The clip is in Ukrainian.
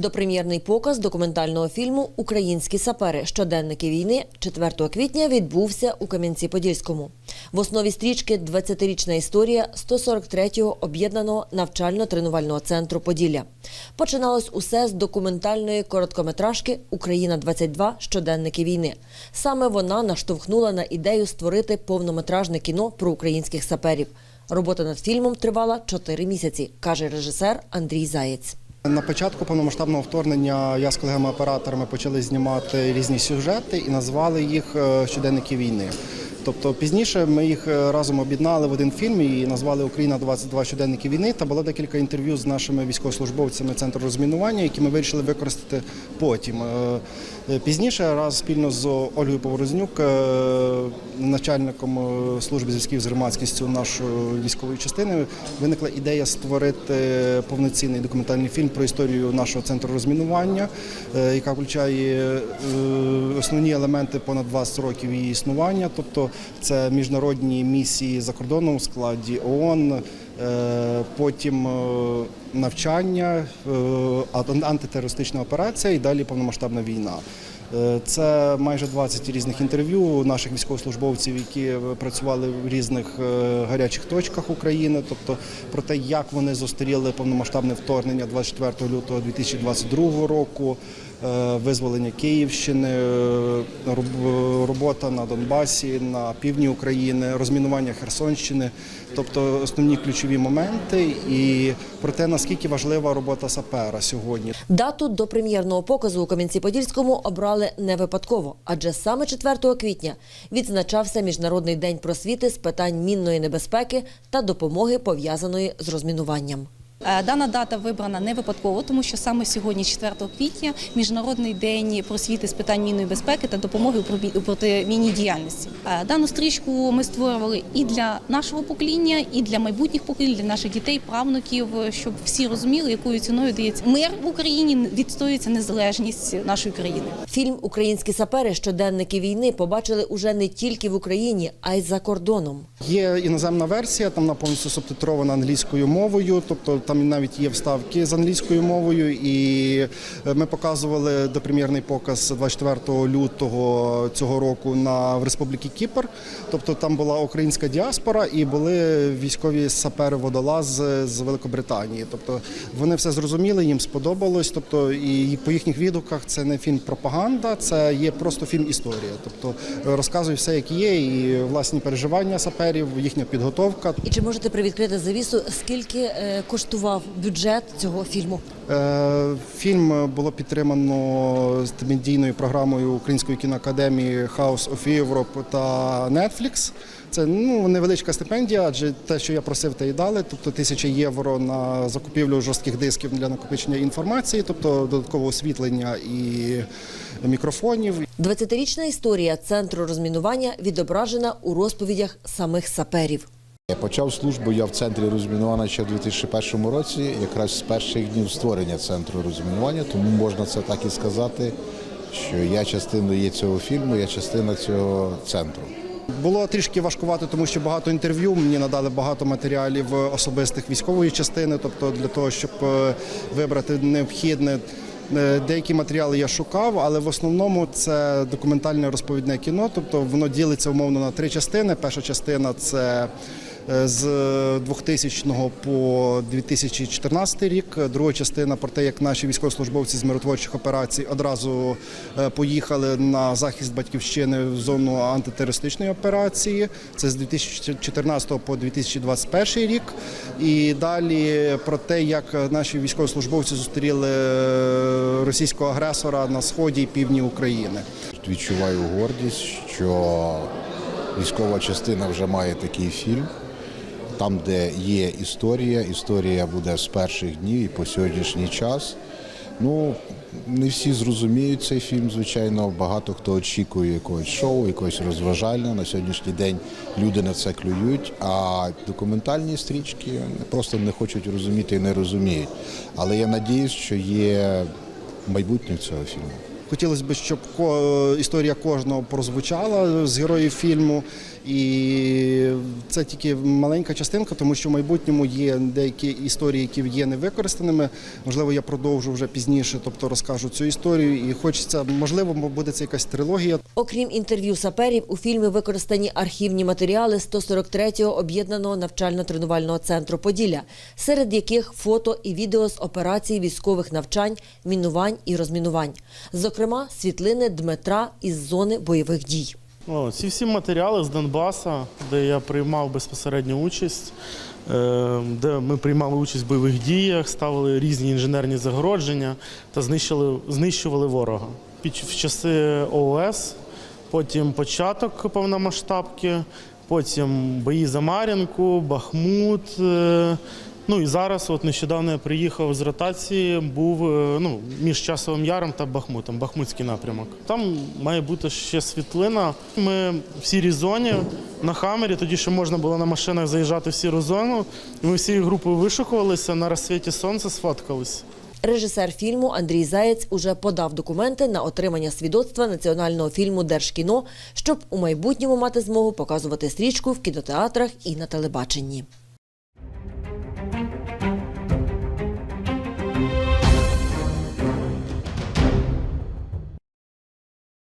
Допрем'єрний показ документального фільму Українські сапери щоденники війни 4 квітня відбувся у Кам'янці-Подільському. В основі стрічки 20-річна історія 143-го об'єднаного навчально-тренувального центру Поділля. Починалось усе з документальної короткометражки Україна 22 щоденники війни. Саме вона наштовхнула на ідею створити повнометражне кіно про українських саперів. Робота над фільмом тривала 4 місяці, каже режисер Андрій Заєць. На початку повномасштабного вторгнення я з колегами-операторами почали знімати різні сюжети і назвали їх е, щоденники війни. Тобто пізніше ми їх е, разом об'єднали в один фільм і назвали Україна 22 щоденники війни. Та було декілька інтерв'ю з нашими військовослужбовцями центру розмінування, які ми вирішили використати потім. Е, е, Пізніше раз спільно з Ольгою Поворознюк, начальником служби зв'язків з громадськістю нашої військової частини, виникла ідея створити повноцінний документальний фільм про історію нашого центру розмінування, яка включає основні елементи понад 20 років її існування, тобто це міжнародні місії за кордоном у складі ООН. Е, Потім е, навчання, е, антитерористична операція і далі повномасштабна війна. Це майже 20 різних інтерв'ю наших військовослужбовців, які працювали в різних гарячих точках України, тобто про те, як вони зустріли повномасштабне вторгнення 24 лютого 2022 року, визволення Київщини, робота на Донбасі, на півдні України, розмінування Херсонщини, тобто основні ключові моменти, і про те, наскільки важлива робота сапера сьогодні. Дату до прем'єрного показу у Кам'янці-Подільському обрали не випадково, адже саме 4 квітня відзначався Міжнародний день просвіти з питань мінної небезпеки та допомоги пов'язаної з розмінуванням. Е, Дана дата вибрана не випадково, тому що саме сьогодні, 4 квітня, міжнародний день просвіти з питань мінної безпеки та допомоги у протимінній діяльності. Е, Дану стрічку ми створювали і для нашого покоління, і для майбутніх поколінь, для наших дітей, правнуків, щоб всі розуміли, якою ціною дається мир в Україні, відстоюється незалежність нашої країни. Фільм Українські сапери щоденники війни побачили уже не тільки в Україні, а й за кордоном. Є іноземна версія, там вона повністю субтитрована англійською мовою, тобто там навіть є вставки з англійською мовою. І е, ми показували допрем'єрний показ 24 лютого цього року на в Республіки Кіпр. Тобто там була українська діаспора і були військові сапери водолази з Великобританії. Тобто вони все зрозуміли, їм сподобалось. Тобто, і по їхніх відгуках це не фільм пропаганда, це є просто фільм історія. Тобто е, розказує все, як є, і власні переживання саперів, їхня підготовка. І чи можете привідкрити завісу, скільки е, коштував бюджет цього фільму? Е, Фільм було підтримано медійною програмою Української кіноакадемії House of Europe та Netflix. Це ну невеличка стипендія, адже те, що я просив, те і дали. Тобто тисяча євро на закупівлю жорстких дисків для накопичення інформації, тобто додаткове освітлення і мікрофонів. 20-річна історія центру розмінування відображена у розповідях самих саперів. Я почав службу я в центрі розмінування ще в 2001 році, якраз з перших днів створення центру розмінування, тому можна це так і сказати, що я частиною цього фільму, я частина цього центру. Було трішки важкувати, тому що багато інтерв'ю мені надали багато матеріалів особистих військової частини, тобто для того, щоб е, вибрати необхідне. Е, Деякі матеріали я шукав, але в основному це документальне розповідне кіно. Тобто воно ділиться умовно на три частини. Перша частина це е, з 2000 по 2014 рік. Друга частина про те, як наші військовослужбовці з миротворчих операцій одразу е, поїхали на захист батьківщини в зону антитерористичної операції. Це з 2014 по 2021 рік. І далі про те, як наші військовослужбовці зустріли е, російського агресора на сході і півдні України. Відчуваю гордість, що військова частина вже має такий фільм. Там, де є історія, історія буде з перших днів і по сьогоднішній час. Ну, не всі зрозуміють цей фільм, звичайно. Багато хто очікує якогось шоу, якогось розважального. На сьогоднішній день люди на це клюють, а документальні стрічки просто не хочуть розуміти і не розуміють. Але я надіюсь, що є майбутнє цього фільму. Хотілося б, щоб історія кожного прозвучала з героїв фільму. І це тільки маленька частинка, тому що в майбутньому є деякі історії, які є невикористаними. Можливо, я продовжу вже пізніше, тобто розкажу цю історію. І хочеться, можливо, буде це якась трилогія. Окрім інтерв'ю саперів, у фільмі використані архівні матеріали 143-го об'єднаного навчально-тренувального центру Поділля, серед яких фото і відео з операцій військових навчань, мінувань і розмінувань. Зокрема, світлини Дмитра із зони бойових дій. О, ці всі матеріали з Донбаса, де я приймав безпосередню участь, е, де ми приймали участь в бойових діях, ставили різні інженерні загородження та знищили, знищували ворога. В часи ООС, потім початок повномасштабки, потім бої за Мар'їнку, Бахмут. Ну і зараз, от нещодавно я приїхав з ротації, був е, ну, між часовим яром та Бахмутом, Бахмутський напрямок. Там має бути ще світлина. Ми в сірій зоні на хамері, тоді ще можна було на машинах заїжджати в сіру зону. Ми всією групою вишукувалися, на розсвіті сонця сфоткались. Режисер фільму Андрій Заєць уже подав документи на отримання свідоцтва національного фільму Держкіно, щоб у майбутньому мати змогу показувати стрічку в кінотеатрах і на телебаченні.